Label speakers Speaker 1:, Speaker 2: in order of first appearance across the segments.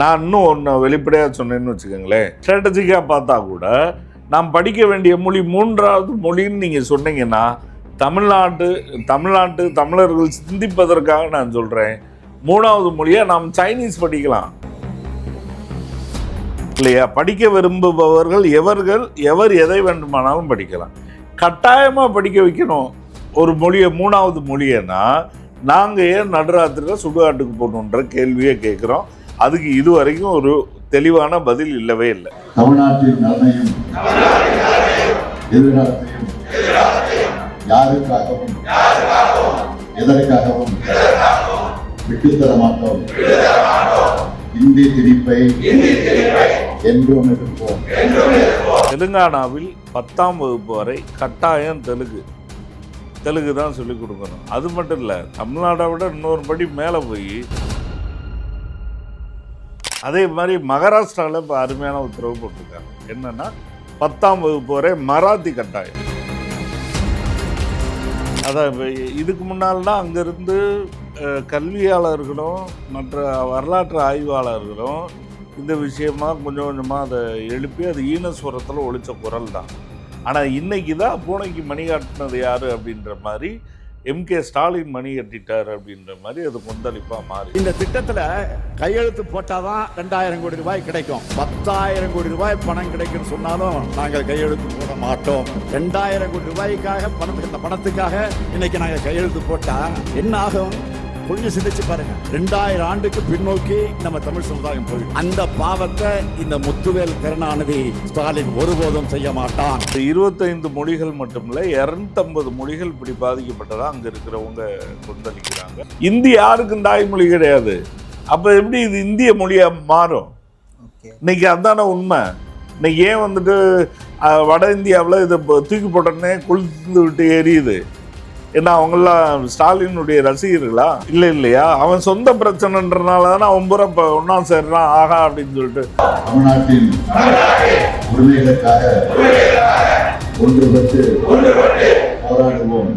Speaker 1: நான் இன்னும் ஒன்று வெளிப்படையாக சொன்னேன்னு வச்சுக்கோங்களேன். ஸ்ட்ராட்டஜிக்காக பார்த்தா கூட நாம் படிக்க வேண்டிய மொழி மூன்றாவது மொழின்னு நீங்கள் சொன்னீங்கன்னா தமிழ்நாட்டு தமிழ்நாட்டு தமிழர்கள் சிந்திப்பதற்காக நான் சொல்கிறேன் மூணாவது மொழியாக நாம் சைனீஸ் படிக்கலாம். இல்லையா? படிக்க விரும்புபவர்கள் எவர்கள் எவர் எதை வேண்டுமானாலும் படிக்கலாம். கட்டாயமாக படிக்க வைக்கணும். ஒரு மொழியை மூணாவது மொழியன்னா நாங்கள் ஏன் நடுராத்திரியில் சுடுகாட்டுக்கு போகணுன்ற கேள்வியை கேட்குறோம். அதுக்கு இதுவரைக்கும் ஒரு தெளிவான பதில் இல்லவே இல்லை.
Speaker 2: தமிழ்நாட்டின் நலனையும் எதிர்காலத்தையும் யாருக்காகவும் எதற்காகவும் விட்டுத்தர மாட்டோம் இந்தி திணிப்பை என்றும் எதிர்ப்போம்.
Speaker 1: தெலுங்கானாவில் பத்தாம் வகுப்பு வரை கட்டாயம் தெலுங்கு. தெலுங்கு தான் சொல்லிக் கொடுக்கணும். அது மட்டும் இல்லை தமிழ்நாட்டை விட இன்னொரு படி மேலே போய் அதே மாதிரி மகாராஷ்டிராவில் இப்போ அருமையான உத்தரவு போட்டிருக்காங்க. என்னன்னா பத்தாம் வகுப்பு வரை மராத்தி கட்டாயம். அதான் இதுக்கு முன்னால்னா அங்கேருந்து கல்வியாளர்களும் மற்ற வரலாற்று ஆய்வாளர்களும் இந்த விஷயமா கொஞ்சம் கொஞ்சமாக அதை எழுப்பி அது ஈனஸ்வரத்தில் ஒழிச்ச குரல் தான் ஆனால் இன்னைக்கு தான் பூனைக்கு மணி காட்டினது யார் அப்படின்ற மாதிரி எம்கே ஸ்டாலின் மணி எட்டிட்டார் அப்படின்ற மாதிரி அது கொந்தளிப்பாக மாறி.
Speaker 3: இந்த திட்டத்தில் கையெழுத்து போட்டாதான் ரெண்டாயிரம் கோடி ரூபாய் கிடைக்கும். பத்தாயிரம் கோடி ரூபாய் பணம் கிடைக்கும் சொன்னாலும் நாங்கள் கையெழுத்து போட மாட்டோம். ரெண்டாயிரம் கோடி ரூபாய்க்காக பணத்துக்கு இந்த பணத்துக்காக இன்னைக்கு நாங்கள் கையெழுத்து போட்டால் என்ன ஆகும்? கொஞ்சம் சிந்திச்சு பாருங்க. ரெண்டாயிரம் ஆண்டுக்கு பின்னோக்கி நம்ம தமிழ் சமுதாயம் போயிடும் அந்த பாவத்தை இந்த முத்துவேல் கருணாநிதி ஸ்டாலின் ஒருபோதும் செய்ய மாட்டான்.
Speaker 1: இருபத்தைந்து மொழிகள் மட்டுமில்ல இரநூத்தம்பது மொழிகள் இப்படி பாதிக்கப்பட்டதா அங்கே இருக்கிறவங்க கொந்தளிக்கிறாங்க. இந்தி யாருக்கும் தாய்மொழி கிடையாது. அப்போ எப்படி இது இந்திய மொழியாக மாறும்? இன்னைக்கு அதான உண்மை. இன்னைக்கு ஏன் வந்துட்டு வட இந்தியாவில் இதை தூக்கி போட்டோன்னே கொளுத்து விட்டு எரியுது? என்ன அவங்கெல்லாம் ஸ்டாலினுடைய ரசிகர்களா? இல்லை இல்லையா? அவன் சொந்த பிரச்சனைன்றனால தானே அவன் பூரா இப்போ ஒன்றா சேர்றான். ஆகா அப்படின்னு சொல்லிட்டு.
Speaker 2: தமிழ்நாட்டின் உரிமைகளுக்காக ஒன்றுபட்டு போராடுவோம்.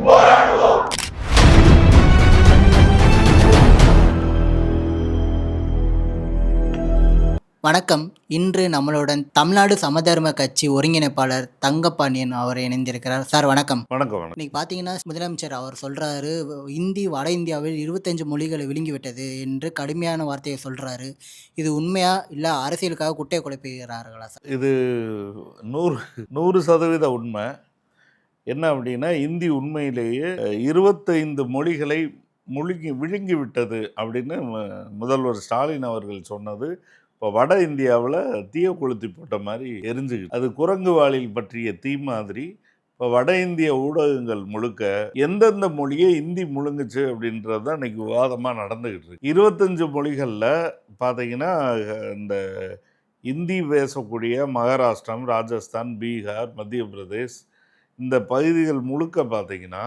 Speaker 4: வணக்கம். இன்று நம்மளுடன் தமிழ்நாடு சமதர்ம கட்சி ஒருங்கிணைப்பாளர் தங்கப்பாண்டியன் அவர் இணைந்திருக்கிறார். சார் வணக்கம்.
Speaker 1: வணக்கம்
Speaker 4: இன்னைக்கு பார்த்தீங்கன்னா முதலமைச்சர் அவர் சொல்றாரு இந்தி வட இந்தியாவில் இருபத்தஞ்சு மொழிகளை விழுங்கி விட்டது என்று கடுமையான வார்த்தையை சொல்றாரு. இது உண்மையா இல்லை அரசியலுக்காக குட்டையை குழப்புகிறார்களா சார்?
Speaker 1: இது நூறு நூறு சதவீத உண்மை. என்ன அப்படின்னா இந்தி உண்மையிலேயே இருபத்தைந்து மொழிகளை முழுங்கி விழுங்கி விட்டது அப்படின்னு முதல்வர் ஸ்டாலின் அவர்கள் சொன்னது இப்போ வட இந்தியாவில் தீய கொளுத்தி போட்ட மாதிரி எரிஞ்சுக்கிட்டு அது குரங்கு வாளில் பற்றிய தீ மாதிரி இப்போ வட இந்திய ஊடகங்கள் முழுக்க எந்தெந்த மொழியை இந்தி முழுங்குச்சு அப்படின்றது தான் இன்னைக்கு விவாதமாக நடந்துக்கிட்டு இருக்கு. இருபத்தஞ்சு மொழிகளில் பார்த்தீங்கன்னா இந்த இந்தி பேசக்கூடிய மகாராஷ்டிரம் ராஜஸ்தான் பீகார் மத்திய பிரதேஷ் இந்த பகுதிகள் முழுக்க பார்த்தீங்கன்னா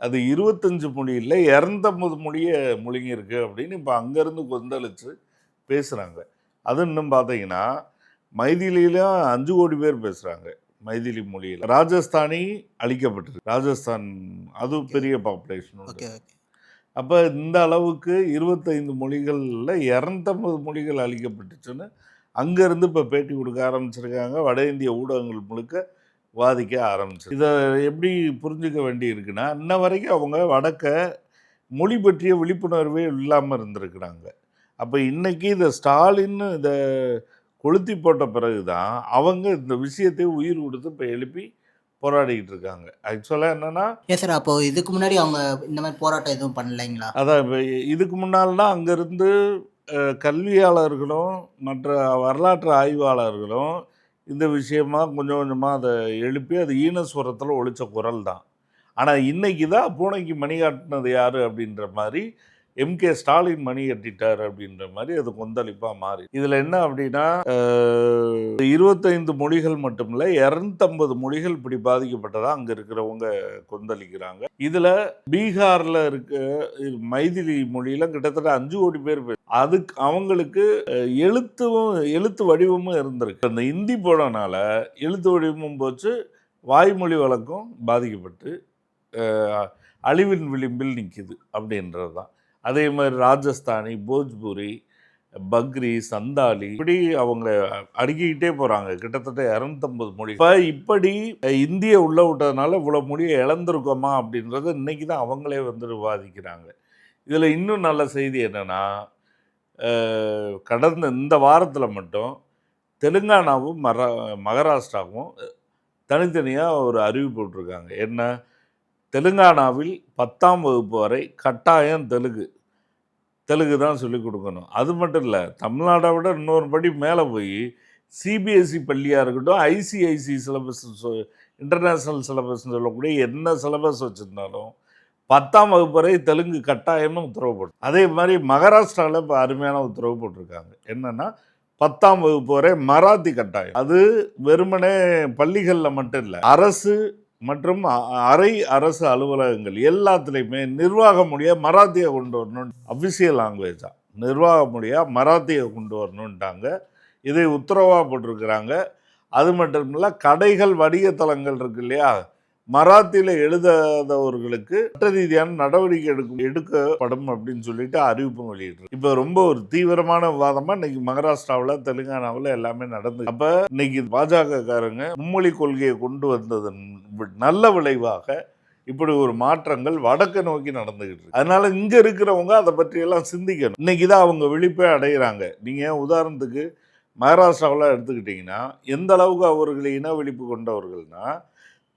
Speaker 1: அது இருபத்தஞ்சு மொழியில் இரநூத்தம்பது மொழியை முழுங்கியிருக்கு அப்படின்னு இப்போ அங்கேருந்து கொந்தளித்து பேசுகிறாங்க அது இன்னும் பார்த்தீங்கன்னா மைதிலியிலும் அஞ்சு கோடி பேர் பேசுகிறாங்க மைதிலி மொழியில். ராஜஸ்தானி அழிக்கப்பட்டிருக்கு ராஜஸ்தான் அது பெரிய பாப்புலேஷன் அப்போ இந்த அளவுக்கு இருபத்தைந்து மொழிகளில் இரநூத்தம்பது மொழிகள் அளிக்கப்பட்டுச்சுன்னு அங்கேருந்து இப்போ பேட்டி கொடுக்க ஆரம்பிச்சிருக்காங்க. வட இந்திய ஊடகங்கள் முழுக்க வாதிக்க ஆரம்பிச்சு இதை எப்படி புரிஞ்சுக்க வேண்டி இருக்குன்னா இன்ன வரைக்கும் அவங்க வடக்க மொழி பற்றிய விழிப்புணர்வே இல்லாமல் இருந்திருக்கிறாங்க. அப்போ இன்னைக்கு இதை ஸ்டாலின் இதை கொளுத்தி போட்ட பிறகு தான் அவங்க இந்த விஷயத்தை உயிர் கொடுத்து இப்போ எழுப்பி போராடிக்கிட்டு இருக்காங்க. ஆக்சுவலாக என்னென்னா
Speaker 4: ஏன் சார் அப்போ இதுக்கு முன்னாடி அவங்க இந்த மாதிரி போராட்டம் எதுவும் பண்ணலைங்களா?
Speaker 1: அதான் இப்போ இதுக்கு முன்னால்னா அங்கேருந்து கல்வியாளர்களும் மற்ற வரலாற்று ஆய்வாளர்களும் இந்த விஷயமா கொஞ்சம் கொஞ்சமாக அதை எழுப்பி அது ஈனஸ்வரத்தில் ஒழிச்ச குரல் தான் ஆனால் இன்னைக்கு தான் பூனைக்கு மணி காட்டினது யார் அப்படின்ற மாதிரி எம்கே ஸ்டாலின் மணி கட்டிட்டார் அப்படின்ற மாதிரி அது கொந்தளிப்பாக மாறி. இதில் என்ன அப்படின்னா இருபத்தைந்து மொழிகள் மட்டுமில்ல இரநூத்தம்பது மொழிகள் இப்படி பாதிக்கப்பட்டதா அங்கே இருக்கிறவங்க கொந்தளிக்கிறாங்க. இதில் பீகாரில் இருக்க மைதிலி மொழியெலாம் கிட்டத்தட்ட அஞ்சு கோடி பேர் அதுக்கு அவங்களுக்கு எழுத்துவும் எழுத்து வடிவமும் இருந்திருக்கு. அந்த ஹிந்தி போனனால எழுத்து வடிவமும் போச்சு வாய்மொழி வழக்கம் பாதிக்கப்பட்டு அழிவின் விளிம்பில் நிற்கிது அப்படின்றது தான் அதே மாதிரி ராஜஸ்தானி போஜ்பூரி பக்ரி சந்தாலி இப்படி அவங்க அடுக்கிக்கிட்டே போகிறாங்க கிட்டத்தட்ட இரநூத்தம்பது மொழி. இப்போ இப்படி இந்திய உள்ள விட்டதுனால இவ்வளோ மொழியை இழந்திருக்கோமா அப்படின்றத இன்னைக்கு தான் அவங்களே வந்து விவாதிக்கிறாங்க. இதில் இன்னும் நல்ல செய்தி என்னென்னா கடந்த இந்த வாரத்தில் மட்டும் தெலுங்கானாவும் மர மகாராஷ்டிராவும் தனித்தனியாக ஒரு அறிவிப்பு விட்டுருக்காங்க என்ன? தெலுங்கானாவில் பத்தாம் வகுப்பு வரை கட்டாயம் தெலுங்கு. தெலுங்கு தான் சொல்லிக் கொடுக்கணும். அது மட்டும் இல்லை தமிழ்நாடை விட இன்னொரு படி மேலே போய் சிபிஎஸ்சி பள்ளியாக இருக்கட்டும் ஐசிஐசி சிலபஸ் இன்டர்நேஷ்னல் சிலபஸ்னு சொல்லக்கூடிய என்ன சிலபஸ் வச்சுருந்தாலும் பத்தாம் வகுப்பு வரை தெலுங்கு கட்டாயம்னு உத்தரவு போட்டு அதே மாதிரி மகாராஷ்டிராவில் இப்போ அருமையான உத்தரவு போட்டிருக்காங்க. என்னென்னா பத்தாம் வகுப்பு வரை மராத்தி கட்டாயம். அது வெறுமனே பள்ளிகளில் மட்டும் இல்லை அரசு மற்றும் அ- அரை அரசு அலுவலகங்கள் எல்லாத்துலேயுமே நிர்வாக மொழியை மராத்தியை கொண்டு வரணும் அஃபிஷியல் லாங்குவேஜாக நிர்வாக மொழியாக மராத்தியை கொண்டு வரணுன்ட்டாங்க இதை உத்தரவாக போட்டிருக்கிறாங்க அது மட்டும் இல்லை கடைகள் வணிக தலங்கள் இருக்கு இல்லையா? மராத்தியில் எழுதாதவர்களுக்கு சட்ட ரீதியான நடவடிக்கை எடுக்க எடுக்கப்படும் அப்படின்னு சொல்லிட்டு அறிவிப்பும் வெளியிட்டு இப்போ ரொம்ப ஒரு தீவிரமான விவாதமாக இன்னைக்கு மகாராஷ்டிராவில் தெலுங்கானாவில் எல்லாமே நடந்து அப்போ இன்னைக்கு பாஜக காரங்க மும்மொழி கொள்கையை கொண்டு வந்ததன் நல்ல விளைவாக இப்படி ஒரு மாற்றங்கள் வடக்கு நோக்கி நடந்துகிட்டு இருக்கு. அதனால இங்க இருக்கிறவங்க அதை பற்றி எல்லாம் சிந்திக்கணும். இன்னைக்கு தான் அவங்க விழிப்பே அடைகிறாங்க நீங்க உதாரணத்துக்கு மகாராஷ்டிராவில் எடுத்துக்கிட்டிங்கன்னா எந்த அளவுக்கு அவர்கள் இன விழிப்பு கொண்டவர்கள்னா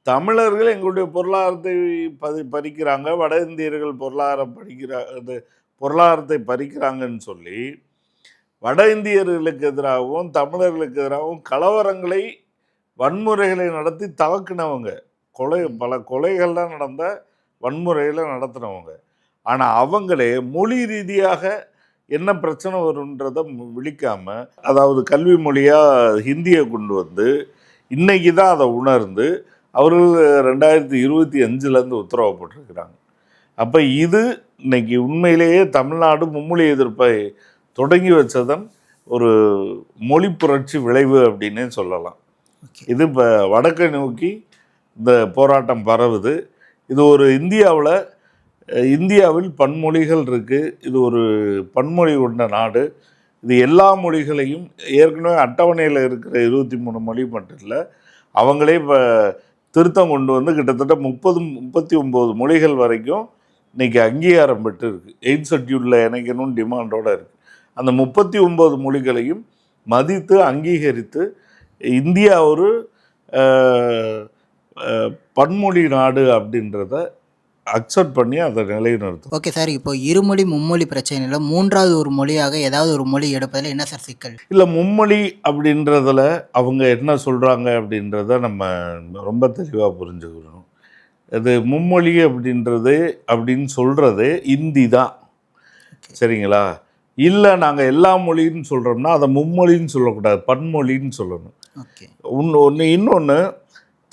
Speaker 1: தமிழர்கள் எங்களுடைய பொருளாதாரத்தை பதி பறிக்கிறாங்க. வட இந்தியர்கள் பொருளாதாரம் படிக்கிற அது பொருளாதாரத்தை பறிக்கிறாங்கன்னு சொல்லி வட இந்தியர்களுக்கு எதிராகவும் தமிழர்களுக்கு எதிராகவும் கலவரங்களை வன்முறைகளை நடத்தி தவக்கினவங்க. கொலை பல கொலைகள்லாம் நடந்த வன்முறைகளை நடத்தினவங்க. ஆனால் அவங்களே மொழி ரீதியாக என்ன பிரச்சனை வரும்ன்றதை மு- விழிக்காம அதாவது கல்வி மொழியாக ஹிந்தியை கொண்டு வந்து இன்னைக்கு தான் அதை உணர்ந்து அவர்கள் ரெண்டாயிரத்தி இருபத்தி அஞ்சுலேருந்து உத்தரவு போட்டிருக்கிறாங்க அப்போ இது இன்னைக்கு உண்மையிலேயே தமிழ்நாடு மும்மொழி எதிர்ப்பை தொடங்கி வச்சதன் ஒரு மொழி புரட்சி விளைவு அப்படின்னே சொல்லலாம். இது இப்போ வடக்கை நோக்கி இந்த போராட்டம் பரவுது. இது ஒரு இந்தியாவில் இந்தியாவில் பன்மொழிகள் இருக்குது இது ஒரு பன்மொழி கொண்ட நாடு. இது எல்லா மொழிகளையும் ஏற்கனவே அட்டவணையில் இருக்கிற இருபத்தி மூணு மொழி மட்டும் இல்லை அவங்களே இப்போ திருத்தம் கொண்டு வந்து கிட்டத்தட்ட முப்பது முப்பத்தி ஒம்பது மொழிகள் வரைக்கும் இன்னைக்கு அங்கீகாரம் பெற்று இருக்கு எயிட் ஷெட்யூலில் இணைக்கணும்னு டிமாண்டோட இருக்கு. அந்த முப்பத்தி ஒம்பது மொழிகளையும் மதித்து அங்கீகரித்து இந்தியா ஒரு பன்மொழி நாடு அப்படின்றத அக்செப்ட் பண்ணி அதை நிலைநிறுத்தும்.
Speaker 4: ஓகே சார் இப்போ இருமொழி மும்மொழி பிரச்சனையில் மூன்றாவது ஒரு மொழியாக ஏதாவது ஒரு மொழி எடுப்பதில் என்ன சார் சிக்கல்?
Speaker 1: இல்லை மும்மொழி அப்படின்றதுல அவங்க என்ன சொல்கிறாங்க அப்படின்றத நம்ம ரொம்ப தெளிவாக புரிஞ்சுக்கணும். இது மும்மொழி அப்படின்றது அப்படின்னு சொல்கிறது இந்தி தான். சரிங்களா? இல்லை நாங்கள் எல்லா மொழின்னு சொல்கிறோம்னா அதை மும்மொழின்னு சொல்லக்கூடாது பன்மொழின்னு சொல்லணும்.
Speaker 4: ஓகே.
Speaker 1: ஒன்று ஒன்று இன்னொன்று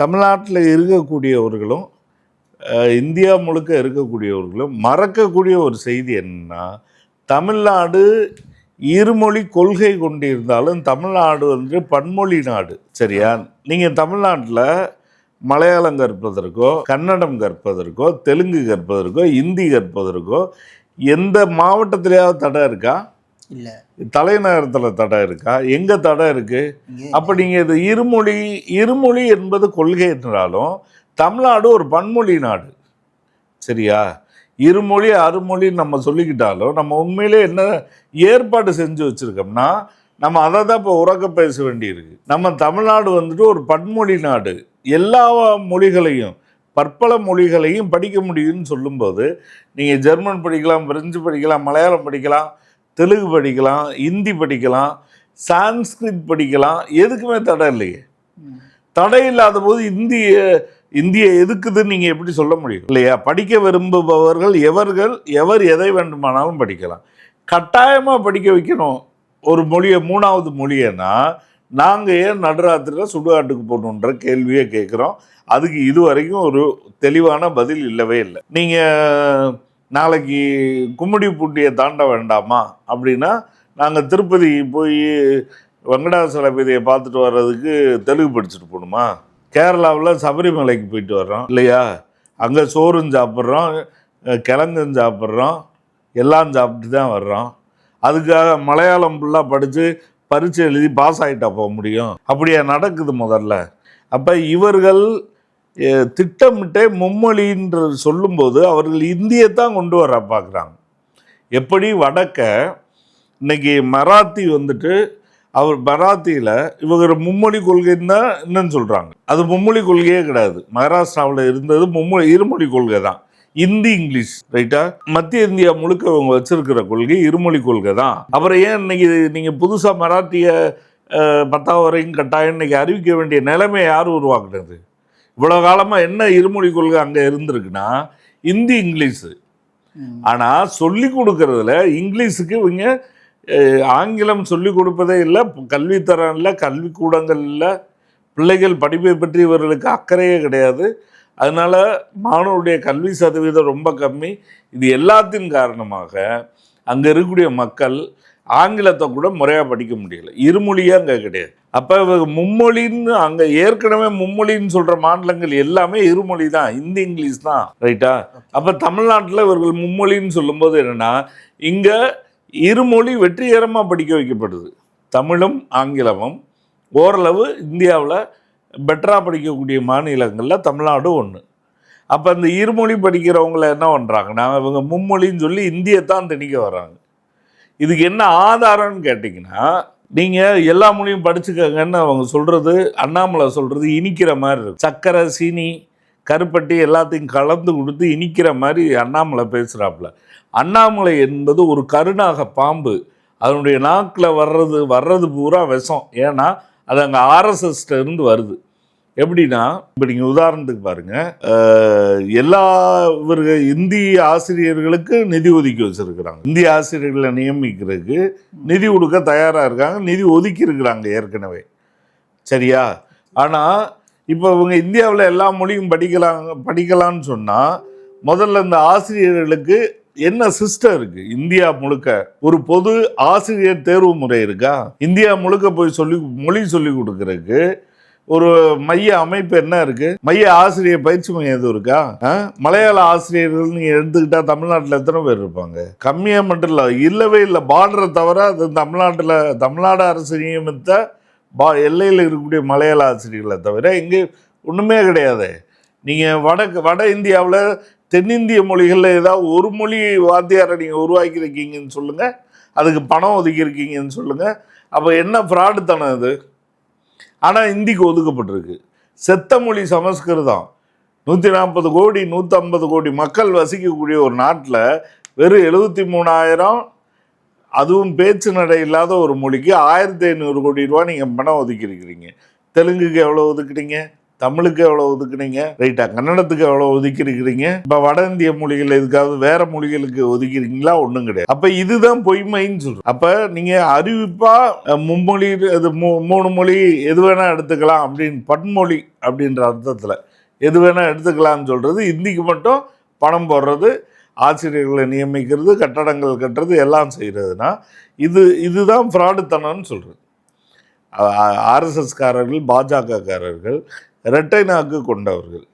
Speaker 1: தமிழ்நாட்டில் இருக்கக்கூடியவர்களும் இந்தியா முழுக்க இருக்கக்கூடியவர்களும் மறக்கக்கூடிய ஒரு செய்தி என்னன்னா தமிழ்நாடு இருமொழி கொள்கை கொண்டிருந்தாலும் தமிழ்நாடு வந்து பன்மொழி நாடு சரியா? நீங்கள் தமிழ்நாட்டில் மலையாளம் கற்பதற்கோ கன்னடம் கற்பதற்கோ தெலுங்கு கற்பதற்கோ இந்தி கற்பதற்கோ எந்த மாவட்டத்திலேயாவது தடை இருக்கா?
Speaker 4: இல்லை.
Speaker 1: தலைநகரத்தில் தடை இருக்கா? எங்கே தடை இருக்குது அப்போ நீங்கள் இது இருமொழி இருமொழி என்பது கொள்கை என்றாலும் தமிழ்நாடு ஒரு பன்மொழி நாடு. சரியா? இருமொழி அறுமொழி நம்ம சொல்லிக்கிட்டாலும் நம்ம உண்மையிலே என்ன ஏற்பாடு செஞ்சு வச்சுருக்கோம்னா நம்ம அதை தான் இப்போ உறக்க பேச வேண்டியிருக்கு. நம்ம தமிழ்நாடு வந்துட்டு ஒரு பன்மொழி நாடு. எல்லா மொழிகளையும் பற்பல மொழிகளையும் படிக்க முடியும்னு சொல்லும்போது நீங்கள் ஜெர்மன் படிக்கலாம் பிரெஞ்சு படிக்கலாம் மலையாளம் படிக்கலாம் தெலுங்கு படிக்கலாம் ஹிந்தி படிக்கலாம் சான்ஸ்கிரிட் படிக்கலாம் எதுக்குமே தடை இல்லையே. தடை இல்லாத போது இந்திய இந்திய எதுக்குதுன்னு நீங்கள் எப்படி சொல்ல முடியும்? இல்லையா? படிக்க விரும்புபவர்கள் எவர்கள் எவர் எதை வேண்டுமானாலும் படிக்கலாம். கட்டாயமாக படிக்க வைக்கணும். ஒரு மொழியை மூணாவது மொழியன்னா நாங்கள் ஏன் நடுராத்திரியில் சுடுகாட்டுக்கு போகணுன்ற கேள்வியை கேட்குறோம். அதுக்கு இது வரைக்கும் ஒரு தெளிவான பதில் இல்லவே இல்லை. நீங்கள் நாளைக்கு கும்மிடி பூட்டியை தாண்ட வேண்டாமா? அப்படின்னா நாங்கள் திருப்பதி போய் வெங்கடாசலபதியை பார்த்துட்டு வர்றதுக்கு தெலுங்கு படிச்சுட்டு போகணுமா? கேரளாவில் சபரிமலைக்கு போயிட்டு வர்றோம் இல்லையா? அங்கே சோறும் சாப்பிட்றோம் கிழங்கும் சாப்பிட்றோம் எல்லாம் சாப்பிட்டு தான் வர்றோம். அதுக்காக மலையாளம் ஃபுல்லாக படித்து பரிச்சு எழுதி பாஸ் ஆகிட்டா போக முடியும். அப்படியா நடக்குது முதல்ல. அப்போ இவர்கள் திட்டமிட்டே மும்மொழின்ற சொல்லும்போது அவர்கள் இந்தியை தான் கொண்டு வர பார்க்குறாங்க. எப்படி? வடக்க இன்னைக்கு மராத்தி வந்துட்டு அவர் மராத்தியில் இவங்க மும்மொழி கொள்கைன்னு தான் என்னன்னு சொல்கிறாங்க அது மும்மொழி கொள்கையே கிடையாது. மகாராஷ்டிராவில் இருந்தது மும்மொழி இருமொழி கொள்கை தான். இந்தி இங்கிலீஷ் ரைட்டா மத்திய இந்தியா முழுக்க இவங்க வச்சிருக்கிற கொள்கை இருமொழி கொள்கை தான். அப்புறம் ஏன் இன்னைக்கு நீங்கள் புதுசாக மராட்டிய பத்தாவது வரைக்கும் கட்டாயம் இன்னைக்கு அறிவிக்க வேண்டிய நிலைமை யார் உருவாக்குனது? இவ்வளோ காலமாக என்ன இருமொழி கொள்கை அங்கே இருந்திருக்குன்னா இந்தி இங்கிலீஷு. ஆனால் சொல்லி கொடுக்கறதுல இங்கிலீஷுக்கு இவங்க ஆங்கிலம் சொல்லிக் கொடுப்பதே இல்லை கல்வித்தரம் இல்லை கல்விக்கூடங்கள் இல்லை பிள்ளைகள் படிப்பை பற்றி இவர்களுக்கு அக்கறையே கிடையாது. அதனால் மாணவருடைய கல்வி சதவீதம் ரொம்ப கம்மி. இது எல்லாத்தின் காரணமாக அங்கே இருக்கக்கூடிய மக்கள் ஆங்கிலத்தை கூட முறையாக படிக்க முடியல. இருமொழியே அங்கே கிடையாது. அப்போ மும்மொழின்னு அங்கே ஏற்கனவே மும்மொழின்னு சொல்கிற மாநிலங்கள் எல்லாமே இருமொழி தான். ஹிந்தி இங்கிலீஷ் தான். ரைட்டா? அப்போ தமிழ்நாட்டில் இவர்கள் மும்மொழின்னு சொல்லும்போது என்னென்னா இங்கே இருமொழி வெற்றிகரமாக படிக்க வைக்கப்படுது. தமிழும் ஆங்கிலமும். ஓரளவு இந்தியாவில் பெட்டராக படிக்கக்கூடிய மாநிலங்களில் தமிழ்நாடு ஒன்று அப்போ அந்த இருமொழி படிக்கிறவங்கள என்ன பண்ணுறாங்கன்னா இவங்க மும்மொழின்னு சொல்லி இந்தியத்தான் திணிக்க வர்றாங்க. இதுக்கு என்ன ஆதாரம்னு கேட்டிங்கன்னா நீங்கள் எல்லா மொழியும் படிச்சுக்கங்கன்னு அவங்க சொல்கிறது அண்ணாமலை சொல்கிறது இனிக்கிற மாதிரி இருக்கு. சர்க்கரை சீனி கருப்பட்டி எல்லாத்தையும் கலந்து கொடுத்து இனிக்கிற மாதிரி அண்ணாமலை பேசுகிறாப்புல அண்ணாமலை என்பது ஒரு கருணாக பாம்பு. அதனுடைய நாக்கில் வர்றது வர்றது பூரா விஷம். ஏன்னா அது அங்கே ஆர்எஸ்எஸ்லேருந்து வருது. எப்படின்னா இப்போ நீங்கள் உதாரணத்துக்கு பாருங்கள் எல்லா இவர்கள் இந்திய ஆசிரியர்களுக்கு நிதி ஒதுக்கி வச்சிருக்கிறாங்க. இந்திய ஆசிரியர்களை நியமிக்கிறதுக்கு நிதி கொடுக்க தயாராக இருக்காங்க. நிதி ஒதுக்கி இருக்கிறாங்க ஏற்கனவே. சரியா? ஆனால் இப்போ இவங்க இந்தியாவில் எல்லா மொழியும் படிக்கலாம் படிக்கலாம்னு சொன்னால் முதல்ல இந்த ஆசிரியர்களுக்கு என்ன சிஸ்டம் இருக்கு? இந்தியா முழுக்க ஒரு பொது ஆசிரியர் தேர்வு முறை இருக்கா? இந்தியா முழுக்க போய் சொல்லி மொழி சொல்லி கொடுக்கறதுக்கு ஒரு மைய அமைப்பு என்ன இருக்கு? மைய ஆசிரியர் பயிற்சி மையம் எதுவும் இருக்கா? மலையாள ஆசிரியர்கள் நீங்க எடுத்துக்கிட்டா தமிழ்நாட்டில் எத்தனை பேர் இருப்பாங்க? கம்மியா மட்டும் இல்லை இல்லவே இல்லை பார்டரை தவிர அது தமிழ்நாட்டில் தமிழ்நாடு அரசு நியமித்த பா எல்லையில் இருக்கக்கூடிய மலையாள ஆசிரியர்களை தவிர இங்கே ஒன்றுமே கிடையாது. நீங்கள் வடக்கு வட இந்தியாவில் தென்னிந்திய மொழிகளில் ஏதாவது ஒரு மொழி வாத்தியாரை நீங்கள் உருவாக்கியிருக்கீங்கன்னு சொல்லுங்கள் அதுக்கு பணம் ஒதுக்கியிருக்கீங்கன்னு சொல்லுங்கள் அப்போ என்ன ஃப்ராடுத்தனம் இது ஆனால் இந்திக்கு ஒதுக்கப்பட்டிருக்கு. செத்த மொழி சமஸ்கிருதம். நூற்றி நாற்பது கோடி நூற்றம்பது கோடி மக்கள் வசிக்கக்கூடிய ஒரு நாட்டில் வெறும் எழுபத்தி மூணாயிரம் அதுவும் பேச்சு நடை இல்லாத ஒரு மொழிக்கு ஆயிரத்தி ஐநூறு கோடி ரூபா நீங்கள் பணம் ஒதுக்கியிருக்கிறீங்க. தெலுங்குக்கு எவ்வளோ ஒதுக்கிட்டீங்க தமிழுக்கு எவ்வளோ ஒதுக்குனீங்க? ரைட்டா கன்னடத்துக்கு எவ்வளோ ஒதுக்கியிருக்கிறீங்க? இப்போ வட இந்திய மொழிகள் எதுக்காவது வேற மொழிகளுக்கு ஒதுக்கிறீங்களா ஒன்றும் கிடையாது. அப்போ இதுதான் பொய்மைன்னு சொல்கிறோம் அப்போ நீங்கள் அறிவிப்பாக மும்மொழி அது மூ மூணு மொழி எது வேணால் எடுத்துக்கலாம் அப்படின்னு பன்மொழி அப்படின்ற அர்த்தத்தில் எது வேணால் எடுத்துக்கலாம்னு சொல்கிறது இந்திக்கு மட்டும் பணம் போடுறது ஆசிரியர்களை நியமிக்கிறது கட்டடங்கள் கட்டுறது எல்லாம் செய்கிறதுனா இது இதுதான் ஃப்ராடுத்தனம்னு சொல்கிறது ஆர்எஸ்எஸ்காரர்கள் பாஜகக்காரர்கள் இரட்டை நாக்கு கொண்டவர்கள்.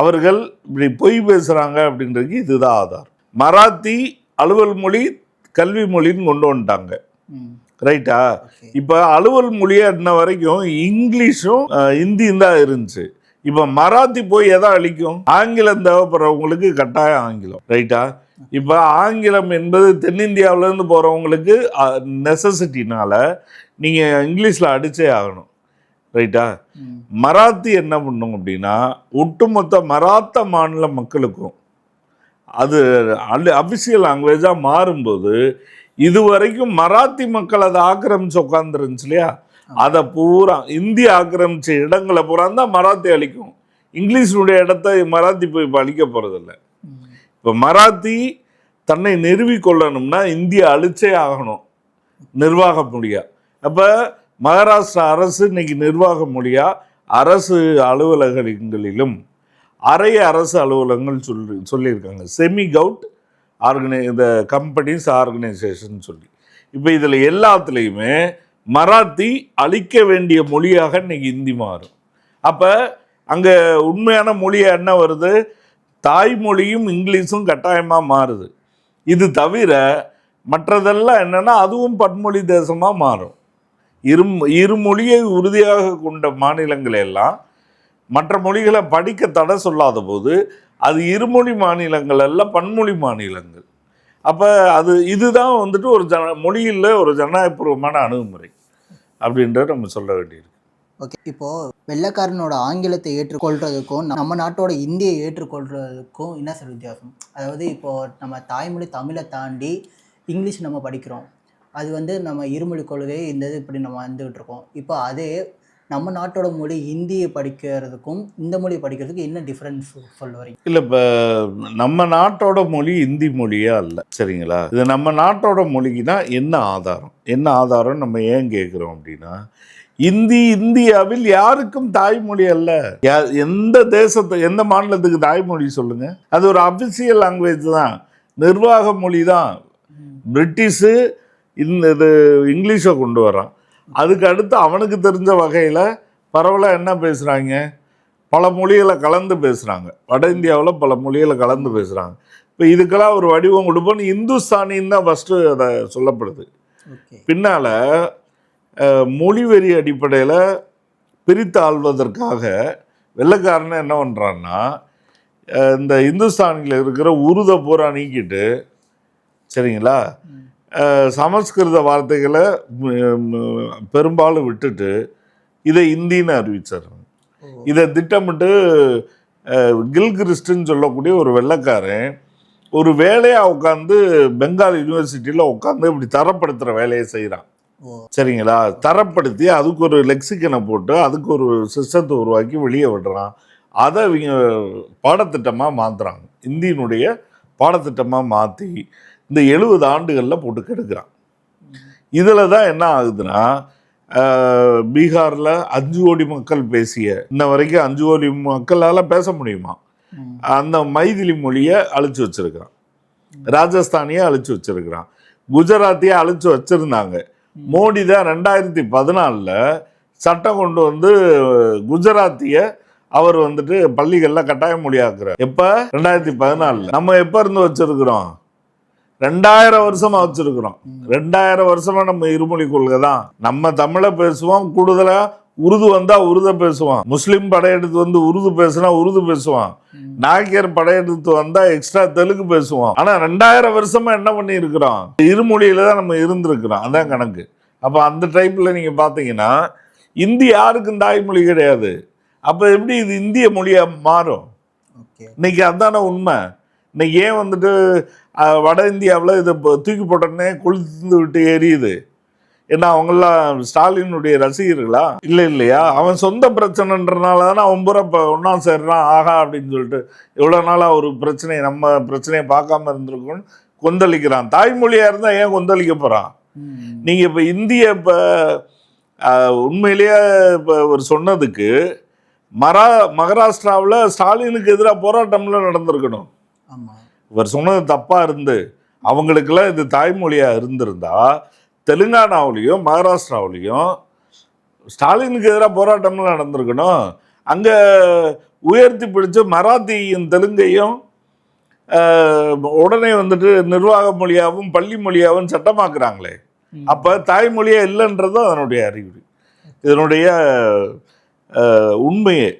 Speaker 1: அவர்கள் இப்படி பொய் பேசுகிறாங்க அப்படின்றதுக்கு இதுதான் ஆதாரம். மராத்தி அலுவல் மொழி கல்வி மொழின்னு கொண்டு வந்துட்டாங்க. ரைட்டா. இப்போ அலுவல் மொழியாக இன்ன வரைக்கும் இங்கிலீஷும் ஹிந்தியும் தான் இருந்துச்சு. இப்போ மராத்தி போய் எதை அழிக்கும்? ஆங்கிலம் தேவைப்படுறவங்களுக்கு கட்டாயம் ஆங்கிலம். ரைட்டா? இப்போ ஆங்கிலம் என்பது தென்னிந்தியாவிலேருந்து போகிறவங்களுக்கு நெசசிட்டினால நீங்கள் இங்கிலீஷில் அடிச்சே ஆகணும். ரைட்டா. மராத்தி என்ன பண்ணும் அப்படின்னா ஒட்டுமொத்த மராத்த மாநில மக்களுக்கும் அது அபிஷியல் லாங்குவேஜாக மாறும்போது இது வரைக்கும் மராத்தி மக்கள் அதை ஆக்கிரமிச்சு உட்காந்துருந்துச்சு இல்லையா? அதை பூரா இந்தி ஆக்கிரமிச்ச இடங்களை பூரா தான் மராத்தி அழிக்கும். இங்கிலீஷுடைய இடத்த மராத்தி போய் இப்போ அழிக்க போகிறதில்ல. இப்போ மராத்தி தன்னை நிறுவிக் கொள்ளணும்னா இந்திய அழிச்சே ஆகணும். நிர்வாக மொழியா அப்போ மகாராஷ்டிரா அரசு இன்னைக்கு நிர்வாக மொழியாக அரசு அலுவலகங்களிலும் அரை அரசு அலுவலகங்கள் சொல்லி சொல்லியிருக்காங்க. செமி கவுட் ஆர்கனை இந்த கம்பெனிஸ் ஆர்கனைசேஷன் சொல்லி. இப்போ இதில் எல்லாத்துலேயுமே மராத்தி அழிக்க வேண்டிய மொழியாக இன்றைக்கி இந்தி மாறும். அப்போ அங்கே உண்மையான மொழியாக என்ன வருது? தாய்மொழியும் இங்கிலீஷும் கட்டாயமாக மாறுது. இது தவிர மற்றதெல்லாம் என்னென்னா அதுவும் பன்மொழி தேசமாக மாறும். இரு இருமொழியை உறுதியாக கொண்ட மாநிலங்கள் எல்லாம் மற்ற மொழிகளை படிக்க தடை சொல்லாத போது அது இருமொழி மாநிலங்கள் அல்ல பன்மொழி மாநிலங்கள். அப்போ அது இதுதான் வந்துட்டு ஒரு ஜன மொழியில் ஒரு ஜனநாயகபூர்வமான அணுகுமுறை அப்படின்றத நம்ம சொல்ல வேண்டியிருக்கு.
Speaker 4: ஓகே இப்போது வெள்ளைக்காரனோட ஆங்கிலத்தை ஏற்றுக்கொள்றதுக்கும் நம்ம நாட்டோட இந்தியை ஏற்றுக்கொள்றதுக்கும் என்ன சார் வித்தியாசம்? அதாவது இப்போது நம்ம தாய்மொழி தமிழை தாண்டி இங்கிலீஷ் நம்ம படிக்கிறோம். அது வந்து நம்ம இருமொழி கொள்கை இந்த இது இப்படி நம்ம வந்துகிட்டு இருக்கோம். இப்போ அதே நம்ம நாட்டோட மொழி ஹிந்தியை படிக்கிறதுக்கும் இந்த மொழி படிக்கிறதுக்கும் என்ன டிஃப்ரென்ஸ் சொல்ல வரீங்க
Speaker 1: இல்லை இப்போ நம்ம நாட்டோட மொழி இந்தி மொழியே அல்ல. சரிங்களா? இது நம்ம நாட்டோட மொழிக்குனா என்ன ஆதாரம்? என்ன ஆதாரம் நம்ம ஏன் கேட்குறோம் அப்படின்னா இந்தி இந்தியாவில் யாருக்கும் தாய்மொழி அல்ல. எந்த தேசத்தை எந்த மாநிலத்துக்கு தாய்மொழி சொல்லுங்க? அது ஒரு அபிஷியல் லாங்குவேஜ் தான். நிர்வாக மொழி தான். பிரிட்டிஷு இந்த இது இங்கிலீஷை கொண்டு வரான் அதுக்கு அடுத்து அவனுக்கு தெரிஞ்ச வகையில் பரவலாக என்ன பேசுகிறாங்க பல மொழிகளை கலந்து பேசுகிறாங்க வட இந்தியாவில் பல மொழிகளை கலந்து பேசுகிறாங்க இப்போ இதுக்கெல்லாம் ஒரு வடிவம் கொடுப்போம் இந்துஸ்தானின்னு தான் ஃபஸ்ட்டு அதை சொல்லப்படுது. பின்னால் மொழி வெறி அடிப்படையில் பிரித்து ஆள்வதற்காக வெள்ளைக்காரன் என்ன பண்ணுறான்னா இந்த இந்துஸ்தானியில் இருக்கிற உருதை பூரா நீக்கிட்டு சரிங்களா? சமஸ்கிருத வார்த்தைகளை பெரும்பாலும் விட்டுட்டு இதை இந்தின்னு அறிவிச்சார் இதை திட்டமிட்டு கில்கிறிஸ்டுன்னு சொல்லக்கூடிய ஒரு வெள்ளைக்காரன் ஒரு வேலையாக உட்காந்து பெங்கால் யூனிவர்சிட்டியில் உட்காந்து இப்படி தரப்படுத்துகிற வேலையை செய்கிறான் சரிங்களா? தரப்படுத்தி அதுக்கு ஒரு லெக்சிக்கனை போட்டு அதுக்கு ஒரு சிஸ்டத்தை உருவாக்கி வெளியே விடுறான். அதை இவங்க பாடத்திட்டமாக மாற்றுறாங்க இந்தியினுடைய பாடத்திட்டமாக மாற்றி இந்த எழுபது ஆண்டுகளில் போட்டு கெடுக்கிறான். இதில் தான் என்ன ஆகுதுன்னா பீகாரில் அஞ்சு கோடி மக்கள் பேசிய இன்ன வரைக்கும் அஞ்சு கோடி மக்களால் பேச முடியுமா. அந்த மைதிலி மொழியை அழிச்சு வச்சிருக்கிறான். ராஜஸ்தானியை அழிச்சு வச்சிருக்கிறான். குஜராத்தியை அழிச்சு வச்சிருந்தாங்க. மோடி தான் ரெண்டாயிரத்தி பதினாலில் சட்டம் கொண்டு வந்து குஜராத்திய அவர் வந்துட்டு பள்ளிகளில் கட்டாய மொழியாக்குறார். எப்போ? ரெண்டாயிரத்தி பதினாலில். நம்ம எப்போ இருந்து வச்சிருக்கிறோம்? ரெண்டாயிரம் வருஷமா வச்சிருக்கிறோம். ரெண்டாயிரம் வருஷமா நம்ம இருமொழி கொள்கை தான். நம்ம தமிழை பேசுவோம் கூடுதலா உருது வந்தா உருத பேசுவான். முஸ்லீம் படையெடுத்து வந்து உருது பேசுனா உருது பேசுவான். நாயக்கர் படையெடுத்து வந்தா எக்ஸ்ட்ரா தெலுங்கு பேசுவான். ஆனா ரெண்டாயிரம் வருஷமா என்ன பண்ணி இருக்கிறோம் இருமொழியில தான் நம்ம இருந்திருக்கிறோம். அதான் கணக்கு. அப்ப அந்த டைப்ல நீங்க பாத்தீங்கன்னா இந்தி யாருக்கும் தாய்மொழி கிடையாது. அப்ப எப்படி இது இந்திய மொழியா மாறும்? இன்னைக்கு அதான உண்மை. இன்னைக்கு ஏன் வந்துட்டு வட இந்தியாவில் இதை இப்போ தூக்கி போட்டோடனே கொளுத்து விட்டு எரியுது. ஏன்னா அவங்கெல்லாம் ஸ்டாலினுடைய ரசிகர்களா? இல்லை இல்லையா? அவன் சொந்த பிரச்சனைன்றனால தானே அவன் பூரா இப்போ ஒன்றா சேர்றான். ஆஹா அப்படின்னு சொல்லிட்டு எவ்வளோ நாளாக ஒரு பிரச்சனையை நம்ம பிரச்சனையை பார்க்காம இருந்திருக்கோம்னு கொந்தளிக்கிறான். தாய்மொழியாக இருந்தால் ஏன் கொந்தளிக்க போகிறான் நீங்கள் இப்போ இந்திய இப்போ உண்மையிலேயே இப்போ ஒரு சொன்னதுக்கு மரா மகாராஷ்டிராவில் ஸ்டாலினுக்கு எதிராக போராட்டம்லாம் நடந்திருக்கணும்.
Speaker 4: ஆமாம்
Speaker 1: இவர் சொன்னது தப்பாக இருந்து அவங்களுக்கெல்லாம் இது தாய்மொழியாக இருந்திருந்தா தெலுங்கானாவிலையும் மகாராஷ்டிராவிலையும் ஸ்டாலினுக்கு எதிராக போராட்டம்லாம் நடந்திருக்கணும். அங்கே உயர்த்தி பிடிச்ச மராத்தியும் தெலுங்கையும் உடனே வந்துட்டு நிர்வாக மொழியாகவும் பள்ளி மொழியாகவும் சட்டமாக்குறாங்களே. அப்போ தாய்மொழியே இல்லைன்றது அதனுடைய அறிகுறி. இதனுடைய உண்மையே.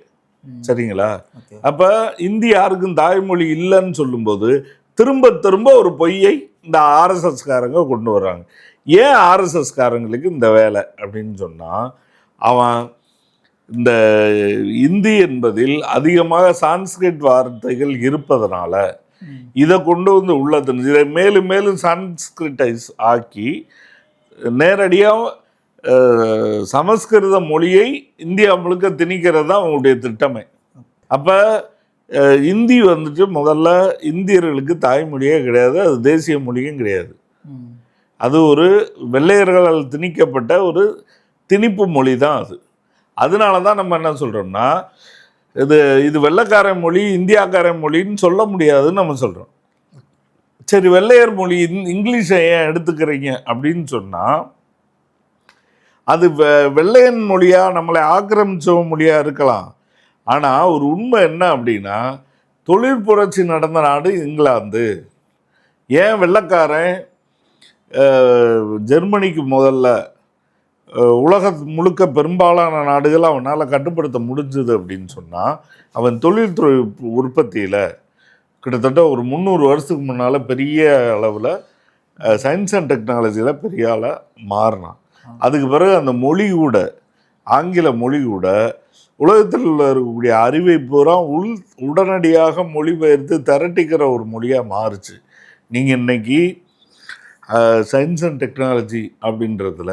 Speaker 1: சரிங்களா? அப்போ இந்தி யாருக்கும் தாய்மொழி இல்லைன்னு சொல்லும்போது திரும்ப திரும்ப ஒரு பொய்யை இந்த ஆர்எஸ்எஸ்காரங்க கொண்டு வர்றாங்க. ஏன் ஆர்எஸ்எஸ்காரங்களுக்கு இந்த வேலை அப்படின்னு சொன்னால் அவன் இந்த இந்தி என்பதில் அதிகமாக சான்ஸ்கிரிட் வார்த்தைகள் இருப்பதனால. இதை கொண்டு வந்து உள்ள திணிச்சு இதை மேலும் மேலும் சான்ஸ்கிரிட்டைஸ் ஆக்கி நேரடியாக சமஸ்கிருத மொழியை இந்தியா முழுக்க திணிக்கிறது தான் அவங்களுடைய திட்டமே. அப்போ இந்தி வந்துட்டு முதல்ல இந்தியர்களுக்கு தாய்மொழியே கிடையாது அது தேசிய மொழியும் கிடையாது. அது ஒரு வெள்ளையர்களால் திணிக்கப்பட்ட ஒரு திணிப்பு மொழி தான் அது. அதனால தான் நம்ம என்ன சொல்கிறோம்னா இது இது வெள்ளைக்காரன் மொழி இந்தியாக்காரன் மொழின்னு சொல்ல முடியாதுன்னு நம்ம சொல்கிறோம் சரி வெள்ளையர் மொழி இந்- இங்கிலீஷை ஏன் எடுத்துக்கிறீங்க அப்படின்னு சொன்னால் அது வெ- வெள்ளையன் மொழியாக நம்மளை ஆக்கிரமிச்ச மொழியாக இருக்கலாம். ஆனால் ஒரு உண்மை என்ன அப்படின்னா தொழில் புரட்சி நடந்த நாடு இங்கிலாந்து. ஏன் வெள்ளைக்காரன் ஜெர்மனிக்கு முதல்ல உலக முழுக்க பெரும்பாலான நாடுகள் அவனால் கட்டுப்படுத்த முடிஞ்சது அப்படின்னு சொன்னால் அவன் தொழில்துறை உற்பத்தியில் கிட்டத்தட்ட ஒரு முந்நூறு வருஷத்துக்கு முன்னால் பெரிய அளவில் சயின்ஸ் அண்ட் டெக்னாலஜியில் பெரிய ஆளாக மாறினான். அதுக்கு பிறகு அந்த மொழி கூட ஆங்கில மொழி கூட உலகத்தில் உள்ள இருக்கக்கூடிய அறிவை பூரா உள் உடனடியாக மொழிபெயர்த்து திரட்டிக்கிற ஒரு மொழியாக மாறுச்சு. நீங்கள் இன்றைக்கி சயின்ஸ் அண்ட் டெக்னாலஜி அப்படின்றதுல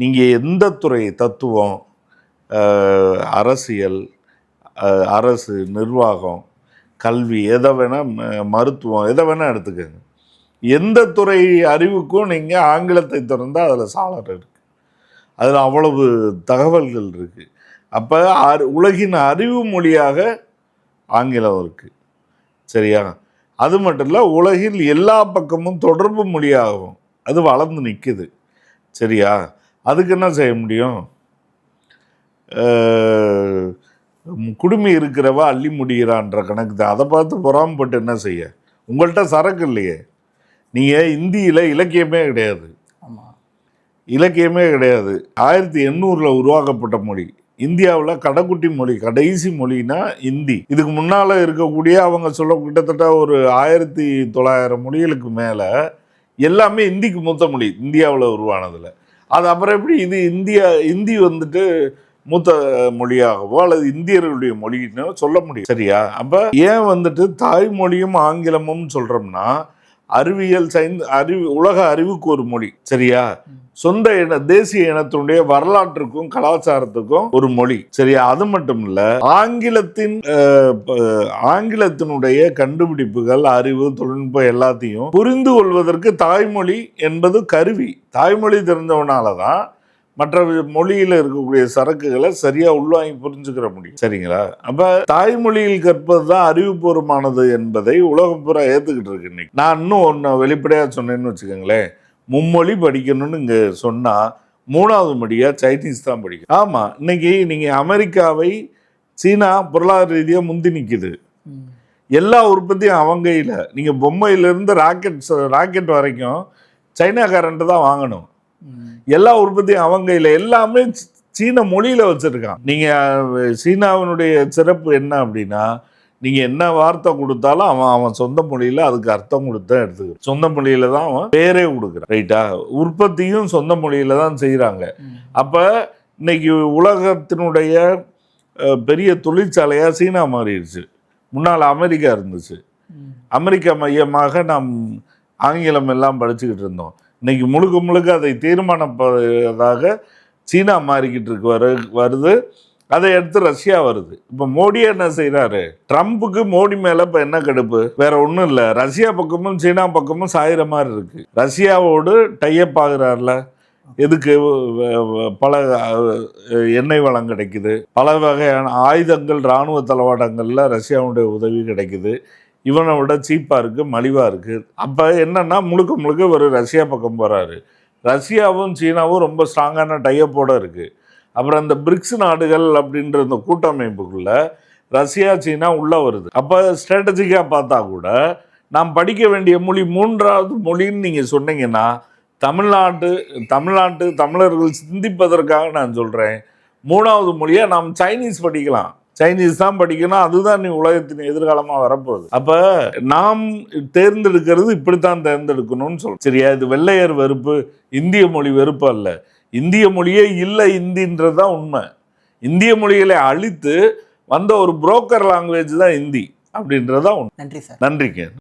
Speaker 1: நீங்கள் எந்த துறை தத்துவம் அரசியல் அரசு நிர்வாகம் கல்வி எதை வேணால் மருத்துவம் எதை வேணால் எடுத்துக்கோங்க. எந்த துறை அறிவுக்கும் நீங்கள் ஆங்கிலத்தை திறந்தால் அதில் சாளரம் இருக்குது அதில் அவ்வளவு தகவல்கள் இருக்குது அப்போ அறி உலகின் அறிவு மொழியாக ஆங்கிலம் இருக்குது சரியா? அது மட்டும் இல்லை உலகில் எல்லா பக்கமும் தொடர்பு மொழியாகும் அது வளர்ந்து நிற்குது சரியா? அதுக்கு என்ன செய்ய முடியும்? குடுமி இருக்கிறவ அள்ளி முடிகிறான்ற கணக்கு தான். அதை பார்த்து பொறாமப்பட்டு என்ன செய்ய? உங்கள்கிட்ட சரக்கு இல்லையே. நீங்கள் இந்தியில் இலக்கியமே கிடையாது.
Speaker 4: ஆமாம்
Speaker 1: இலக்கியமே கிடையாது. ஆயிரத்தி எண்ணூறில் உருவாக்கப்பட்ட மொழி. இந்தியாவில் கடைக்குட்டி மொழி கடைசி மொழினா இந்தி. இதுக்கு முன்னால் இருக்கக்கூடிய அவங்க சொல்ல கிட்டத்தட்ட ஒரு ஆயிரத்தி தொள்ளாயிரம் மொழிகளுக்கு மேலே எல்லாமே இந்திக்கு மூத்த மொழி இந்தியாவில் உருவானதில். அது அப்புறம் எப்படி இது இந்தியா இந்தி வந்துட்டு மூத்த மொழியாகவோ அல்லது இந்தியர்களுடைய மொழின்னு சொல்ல முடியும். சரியா? அப்போ ஏன் வந்துட்டு தாய்மொழியும் ஆங்கிலமும் சொல்கிறோம்னா அறிவியல் சைன் அறிவு உலக அறிவுக்கு ஒரு மொழி சரியா? சொந்த இன தேசிய இனத்தினுடைய வரலாற்றுக்கும் கலாச்சாரத்துக்கும் ஒரு மொழி சரியா? அது மட்டும் இல்ல ஆங்கிலத்தின் ஆங்கிலத்தினுடைய கண்டுபிடிப்புகள் அறிவு தொழில்நுட்பம் எல்லாத்தையும் புரிந்து கொள்வதற்கு தாய்மொழி என்பது கருவி. தாய்மொழி தெரிஞ்சவனால தான் மற்ற மொழியில் இருக்கக்கூடிய சரக்குகளை சரியாக உள்வாங்கி புரிஞ்சுக்கிற முடியும். சரிங்களா? அப்போ தாய்மொழியில் கற்பது தான் அறிவுபூர்வமானது என்பதை உலகம் பூரா இருக்கு இன்னைக்கு. நான் இன்னும் ஒன்று வெளிப்படையாக சொன்னேன்னு வச்சுக்கோங்களேன். மும்மொழி படிக்கணும்னு இங்கே சொன்னால் மூணாவது மொழியாக சைனீஸ் தான் படிக்கும். ஆமாம் இன்னைக்கு நீங்கள் அமெரிக்காவை சீனா பொருளாதார ரீதியாக முந்தி
Speaker 4: நிற்கிது
Speaker 1: எல்லா உற்பத்தியும் அவங்க கையில். நீங்கள் பொம்மையிலேருந்து ராக்கெட் ராக்கெட் வரைக்கும் சைனாக்காரன்ட்டு தான் வாங்கணும். எல்லா உற்பத்தியும் அவங்க கையில் எல்லாமே சீன மொழியில் வச்சுருக்கான் நீங்கள் சீனாவினுடைய சிறப்பு என்ன அப்படின்னா நீங்கள் என்ன வார்த்தை கொடுத்தாலும் அவன் அவன் சொந்த மொழியில் அதுக்கு அர்த்தம் கொடுத்து தான் எடுத்துக்கிறான். சொந்த மொழியில் தான் அவன் பேரே கொடுக்குறான் ரைட்டா உற்பத்தியும் சொந்த மொழியில் தான் செய்கிறாங்க அப்போ இன்னைக்கு உலகத்தினுடைய பெரிய தொழிற்சாலையாக சீனா மாறிடுச்சு. முன்னால் அமெரிக்கா இருந்துச்சு. அமெரிக்கா மையமாக நாம் ஆங்கிலம் எல்லாம் படிச்சுக்கிட்டு இருந்தோம். இன்னைக்கு முழுக்க முழுக்க அதை தீர்மானப்பதாக சீனா மாறிக்கிட்டு இருக்கு வரு வருது. அதை அடுத்து ரஷ்யா வருது. இப்போ மோடி என்ன செய்கிறாரு ட்ரம்ப்புக்கு மோடி மேலே இப்போ என்ன கடுப்பு? வேற ஒன்றும் இல்லை. ரஷ்யா பக்கமும் சீனா பக்கமும் சாயிற மாதிரி இருக்கு. ரஷ்யாவோடு டையப் ஆகுறாருல? எதுக்கு? பல எண்ணெய் வளம் கிடைக்குது. பல வகையான ஆயுதங்கள் இராணுவ தளவாடங்களில் ரஷ்யாவுடைய உதவி கிடைக்குது. இவனை விட சீப்பாக இருக்குது மலிவாக இருக்குது அப்போ என்னன்னா முழுக்க முழுக்க ஒரு ரஷ்யா பக்கம் போகிறாரு ரஷ்யாவும் சீனாவும் ரொம்ப ஸ்ட்ராங்கான டையப்போடு இருக்குது அப்புறம் இந்த பிரிக்ஸ் நாடுகள் அப்படின்ற இந்த கூட்டமைப்புக்குள்ளே ரஷ்யா சீனா உள்ளே வருது. அப்போ ஸ்ட்ராட்டஜிக்காக பார்த்தா கூட நாம் படிக்க வேண்டிய மொழி மூன்றாவது மொழின்னு நீங்கள் சொன்னீங்கன்னா தமிழ்நாட்டு தமிழ்நாட்டு தமிழர்கள் சிந்திப்பதற்காக நான் சொல்கிறேன் மூணாவது மொழியாக நாம் சைனீஸ் படிக்கலாம். சைனீஸ் தான் படிக்கணும் அதுதான் நீ உலகத்தின் எதிர்காலமாக வரப்போகுது. அப்போ நாம் தேர்ந்தெடுக்கிறது இப்படித்தான் தேர்ந்தெடுக்கணும்னு சொல்றோம். சரியா? இது வெள்ளையர் வெறுப்பு இந்திய மொழி வெறுப்பு அல்ல. இந்திய மொழியே இல்லை இந்தின்றது தான் உண்மை. இந்திய மொழிகளை அழித்து வந்த ஒரு புரோக்கர் லாங்குவேஜ் தான் இந்தி. அப்படின்றது தான் உண்மை.
Speaker 4: நன்றி சார்.
Speaker 1: நன்றிங்க.